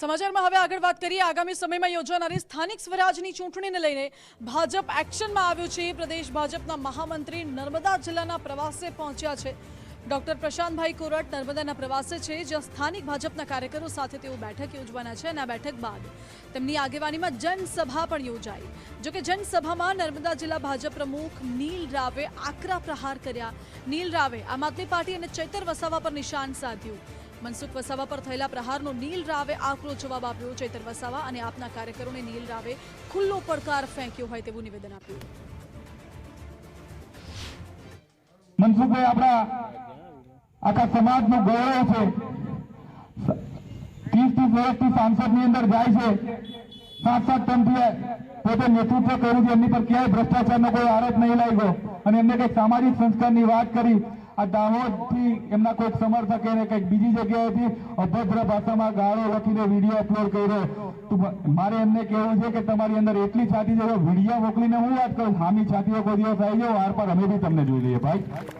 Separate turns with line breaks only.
સમાચારમાં હવે આગળ વાત કરીએ. આગામી સમયમાં યોજાનારી સ્થાનિક સ્વરાજની ચૂંટણીને લઈને ભાજપ એક્શનમાં આવ્યું છે. પ્રદેશ ભાજપના મહામંત્રી નર્મદા જિલ્લાના પ્રવાસે પહોંચ્યા છે. ડોક્ટર પ્રશાંતભાઈ કોરટ નર્મદાના પ્રવાસે છે, જ્યાં સ્થાનિક ભાજપના કાર્યકરો સાથે તેઓ બેઠક યોજવાના છે અને આ બેઠક બાદ તેમની આગેવાનીમાં જનસભા પણ યોજાઈ. જોકે જનસભામાં નર્મદા જિલ્લા ભાજપ પ્રમુખ નીલ રાવે આકરા પ્રહાર કર્યા. નીલ રાવે આમ આદમી પાર્ટી અને ચૈતર વસાવા પર નિશાન સાધ્યું. મનસુખ વસાવા પર થયેલા પ્રહારનો નીલ રાવે આકરો જવાબ આપ્યો. ચેતર વસાવા અને આપના કાર્યકરોને નીલ રાવે ખુલ્લો પડકાર ફેંક્યો હોય તેવું નિવેદન આપ્યું.
મનસુખભાઈ, આપણા આખા સમાજનું ગૌરવ છે. ત્રીસ ત્રીસ વર્ષથી સાંસદની અંદર જાય છે. સાત સાત ટર્મથી પોતે નેતૃત્વ કર્યું એમની પર ક્યાંય ભ્રષ્ટાચારનો કોઈ આરોપ નહીં લાગ્યો. અને એમને કંઈક સામાજિક સંસ્કારની વાત કરી. આ દાહોદથી એમના કોઈક સમર્થકે ને કંઈક બીજી જગ્યાએથી અભદ્ર ભાષામાં ગાળો લખીને વીડિયો અપલોડ કર્યો. તો મારે એમને કહેવું છે કે તમારી અંદર એટલી છાતી છે વીડિયો મોકલીને હું વાત કરું? હામી છાતીઓ કોઈ દિવસ આવી જાઓ વાર પર અમે બી તમને જોઈ લઈએ, ભાઈ.